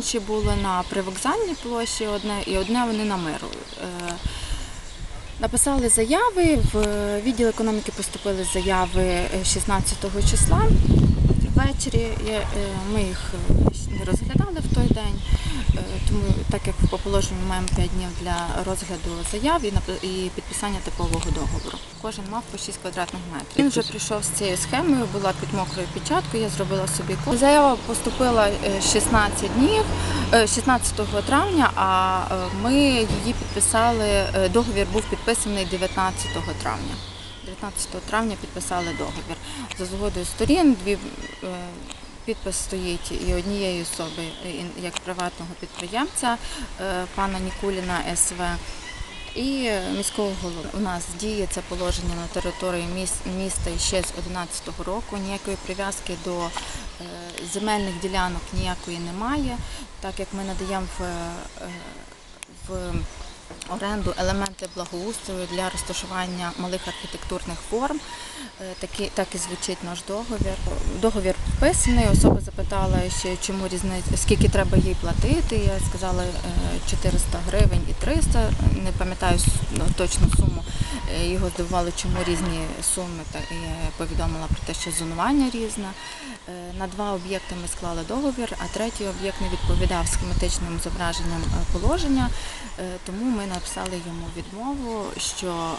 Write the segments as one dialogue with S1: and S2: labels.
S1: Інші були на привокзальній площі одне і одне вони на миру. Е, Написали заяви, в відділ економіки поступили заяви е, 16 числа ввечері. Е, Ми їх не розглядали в той день, тому так як по положенню ми маємо 5 днів для розгляду заяв і підписання типового договору. Кожен мав по 6 квадратних метрів. Він вже прийшов з цією схемою, була під мокрою печаткою, я зробила собі копію. Заява поступила е, 16 днів, е, 16 травня, а е, ми її підписали, е, договір був підписаний 19 травня. 19 травня підписали договір. За згодою сторін дві е, підпис стоїть і однієї особи, е, як приватного підприємця, е, пана Нікуліна СВ. І міського голови у нас діє це положення на території міс- міста ще з 11-го року. Ніякої прив'язки до е, земельних ділянок ніякої немає, так як ми надаємо в, е, в оренду елементи благоустрою для розташування малих архітектурних форм. Е, Такі, так і звучить наш договір. Договір підписаний. Особа запитала, ще чому різниця, скільки треба їй платити. Я сказала е, 400 гривень і 300. Не пам'ятаю ну, точну суму. Е, Його здивувало, чому різні суми. Та і повідомила про те, що зонування різне. Е, На два об'єкти ми склали договір, а третій об'єкт не відповідав схематичним зображенням е, положення, Е, тому ми написали йому відмову, що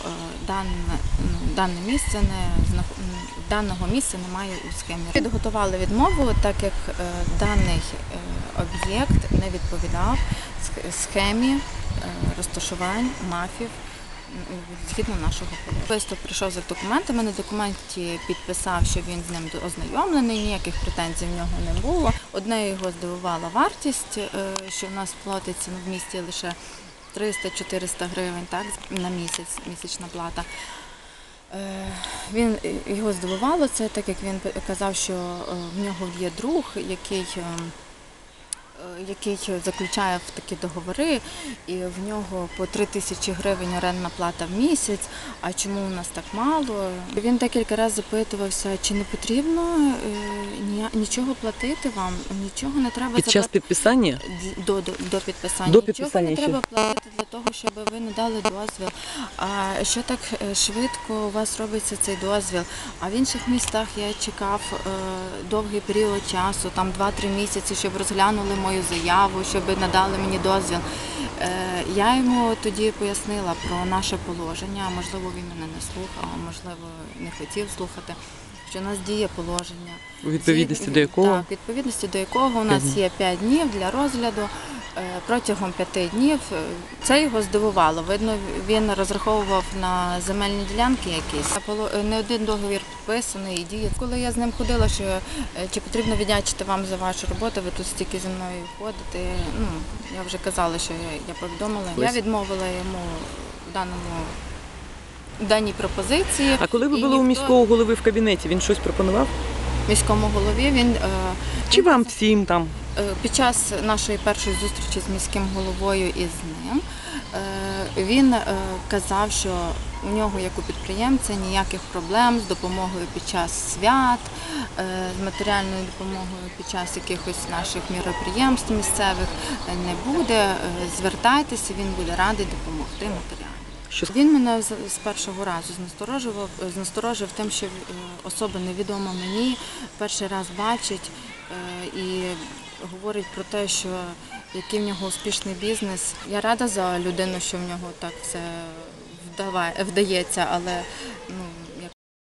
S1: дане, місце не даного місця немає у схемі. Підготували відмову, так як даний об'єкт не відповідав схемі розташувань мафів згідно нашого положення. Особисто прийшов за документами, на документі підписав, що він з ним ознайомлений, ніяких претензій в нього не було. Одне його здивувала вартість, е, що в нас платиться в місті лише 300-400 гривень так, на місяць, місячна плата. Е, Він його здивувало це, так як він казав, що е, в нього є друг, який, е, е, який заключає в такі договори, і в нього по 3 тисячі гривень орендна плата в місяць. А чому у нас так мало? Він декілька разів запитувався, чи не потрібно е, нічого платити вам, нічого не треба
S2: Під час підписання
S1: До, до, до підписання.
S2: До
S1: Нічого
S2: підписання
S1: не треба платити для того, щоб ви надали дозвіл. А що так е, швидко у вас робиться цей дозвіл? А в інших містах я чекав е, довгий період часу, там 2-3 місяці, щоб розглянули мою заяву, щоб надали мені дозвіл. Е, я йому тоді пояснила про наше положення. Можливо, він мене не слухав, можливо, не хотів слухати. Що у нас діє положення.
S2: у відповідності до якого
S1: Так, відповідності до якого у нас є 5 днів для розгляду. Е, Протягом 5 днів е, це його здивувало. Видно, він розраховував на земельні ділянки якісь. Е, Не один договір підписаний і діє. Коли я з ним ходила, що чи потрібно віддячити вам за вашу роботу, ви тут стільки зі мною ходите. Ну, я вже казала, що я, я повідомила. Я відмовила йому в даному даній пропозиції.
S2: А коли ви були у міського голови в кабінеті, він щось пропонував?
S1: Міському голові, він е,
S2: Чи вам всім там?
S1: Е, Під час нашої першої зустрічі з міським головою і з ним е, він казав, що у нього, як у підприємця, ніяких проблем з допомогою під час свят, з матеріальною допомогою під час якихось наших міроприємств місцевих не буде. Звертайтеся, він буде радий допомогти матеріально.
S2: Що
S1: Він мене з першого разу знасторожував, знасторожив тим, що е, особа невідома мені, перший раз бачить е, і говорить про те, що який в нього успішний бізнес. Я рада за людину, що в нього так все вдається, але